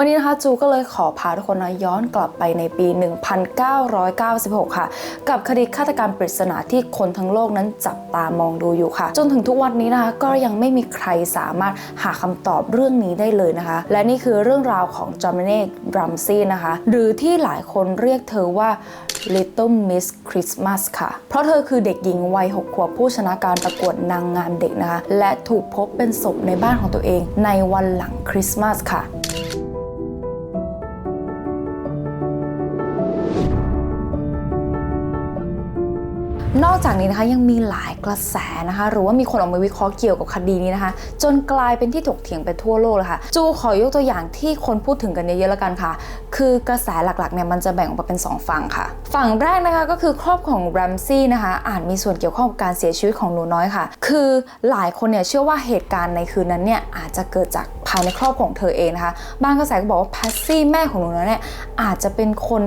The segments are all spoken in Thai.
วันนี้นะคะจูก็เลยขอพาทุกคนนะย้อนกลับไปในปี 1996 ค่ะ กับคดีฆาตกรรมปริศนาที่คนทั้งโลกนั้นจับตามองดูอยู่ค่ะ จนถึงทุกวันนี้นะคะก็ยังไม่มีใครสามารถหาคำตอบเรื่องนี้ได้เลยนะคะ และนี่คือเรื่องราวของจอมเนกรัมซี่นะคะ หรือที่หลายคนเรียกเธอว่า Little Miss Christmas ค่ะ เพราะเธอคือเด็กหญิงวัย6ขวบผู้ชนะการประกวดนางงามเด็กนะคะ และถูกพบเป็นศพในบ้านของตัวเองในวันหลังคริสต์มาสค่ะ นอกจากนี้นะคะยังมีหลายกระแสนะคะ หรือว่ามีคนออกมาวิเคราะห์เกี่ยวกับคดีนี้นะคะ จนกลายเป็นที่ถกเถียงไปทั่วโลกเลยค่ะ จูขอยกตัวอย่างที่คนพูดถึงกันเยอะๆแล้วกันค่ะ คือกระแสหลักๆเนี่ยมันจะแบ่งออกมาเป็น 2 ฝั่งค่ะ ฝั่งแรกนะคะก็คือครอบของแรมซี่นะคะอาจมีส่วนเกี่ยวข้องกับการเสียชีวิตของหนูน้อยค่ะ คือหลายคนเนี่ยเชื่อว่าเหตุการณ์ในคืนนั้นเนี่ยอาจจะเกิดจากภายในครอบของเธอเองนะคะบางกระแสก็บอกว่าแพสซี่แม่ของหนูน้อยเนี่ยอาจจะเป็นคน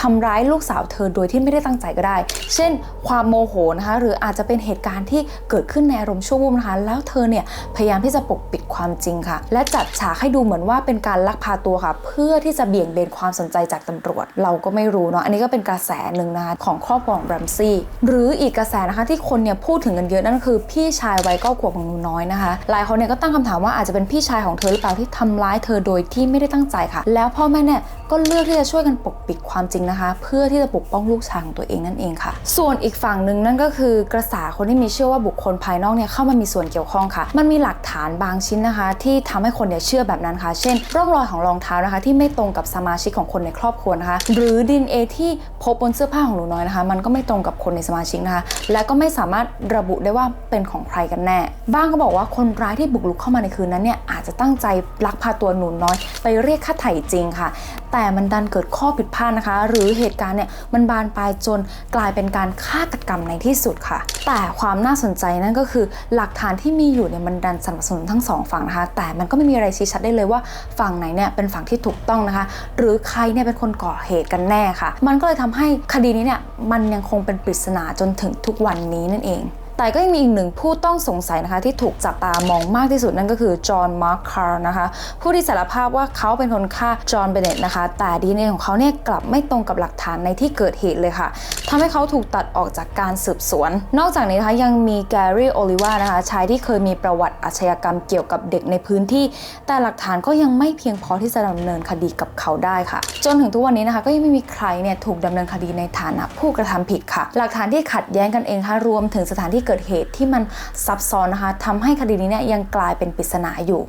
ทำร้ายลูกสาวเธอโดยที่ไม่ได้ตั้งใจก็ได้ เช่น ความโมโหนะคะหรืออาจจะเป็นเหตุการณ์ที่เกิดขึ้นในอารมณ์ชั่ววูบนะคะ แล้วเธอเนี่ยพยายามที่จะปกปิดความจริงค่ะ และจัดฉากให้ดูเหมือนว่าเป็นการลักพาตัวค่ะ เพื่อที่จะเบี่ยงเบนความสนใจจากตำรวจ เราก็ไม่รู้เนาะอันนี้ก็เป็นกระแสหนึ่งนะคะของครอบครัวของแรมซี่หรืออีกกระแสนะคะที่คนเนี่ยพูดถึงกันเยอะนั่นคือพี่ชายวัยเก้าขวบของหนูน้อยนะคะหลายคนเนี่ยก็ตั้งคำถามว่าอาจจะเป็นพี่ชายของเธอหรือเปล่าที่ทำร้ายเธอโดยที่ไม่ได้ตั้งใจค่ะ แล้วพ่อแม่เนี่ย ก็เลือกที่จะช่วยกันปกปิดความจริงนะคะ เพื่อที่จะปกป้องลูกชายของตัวเองนั่นเองค่ะ ส่วนอีกฝั่งหนึ่งนั่นก็คือกระแสคนที่มีเชื่อว่าบุคคลภายนอกเนี่ยเข้ามามีส่วนเกี่ยวข้องค่ะ มันมีหลักฐานบางชิ้นนะคะ ที่ทำให้คนเนี่ยเชื่อแบบนั้นค่ะ เช่น ร่องรอยของรองเท้านะคะ ที่ไม่ตรงกับสมาชิกของคนในครอบครัวนะคะ หรือดีเอที่พบบนเสื้อผ้าของหนูน้อยนะคะ มันก็ไม่ตรงกับคนในสมาชิกนะคะ และก็ไม่สามารถระบุได้ว่าเป็นของใครกันแน่ บ้างก็บอกว่าคนร้ายที่บุกรุกเข้ามาในคืนนั้นเนี่ยอาจจะตั้งใจลักพาตัวหนูน้อย ไปเรียกค่าไถ่จริงค่ะแต่มันดันเกิดข้อผิดพลาดนะคะ หรือเหตุการณ์เนี่ยมันบานปลายจนกลายเป็นการฆาตกรรมในที่สุดค่ะ แต่ความน่าสนใจนั่นก็คือหลักฐานที่มีอยู่เนี่ยมันดันสนับสนุนทั้งสองฝั่งนะคะ แต่มันก็ไม่มีอะไรชี้ชัดได้เลยว่าฝั่งไหนเนี่ยเป็นฝั่งที่ถูกต้องนะคะ หรือใครเนี่ยเป็นคนก่อเหตุกันแน่ค่ะ มันก็เลยทำให้คดีนี้เนี่ยมันยังคงเป็นปริศนาจนถึงทุกวันนี้นั่นเอง แต่ก็ยังมีอีกหนึ่งผู้ต้องสงสัยนะคะที่ถูกจับตามองมากที่สุดนั่นก็คือจอห์นมาร์คคาร์นะคะผู้ที่สารภาพว่าเขาเป็นคนฆ่าจอห์นเบเนตนะคะแต่ดีเนของเขาเนี่ยกลับไม่ตรงกับหลักฐานในที่เกิดเหตุเลยค่ะ ทำให้เขาถูกตัดออกจากการสืบสวน นอกจากนี้นะคะยังมีแกรี่โอลิวานะคะชายที่เคยมีประวัติอาชญากรรมเกี่ยวกับเด็กในพื้นที่ แต่หลักฐานก็ยังไม่เพียงพอที่จะดำเนินคดีกับเขาได้ค่ะ จนถึงทุกวันนี้นะคะก็ยังไม่มีใครเนี่ยถูกดำเนินคดีในฐานะผู้กระทำผิดค่ะ หลักฐานที่ขัดแย้งกันเองค่ะรวมถึงสถานที่เกิดเหตุที่มันซับซ้อนนะคะทำให้คดีนี้เนี่ยยังกลายเป็นปริศนาอยู่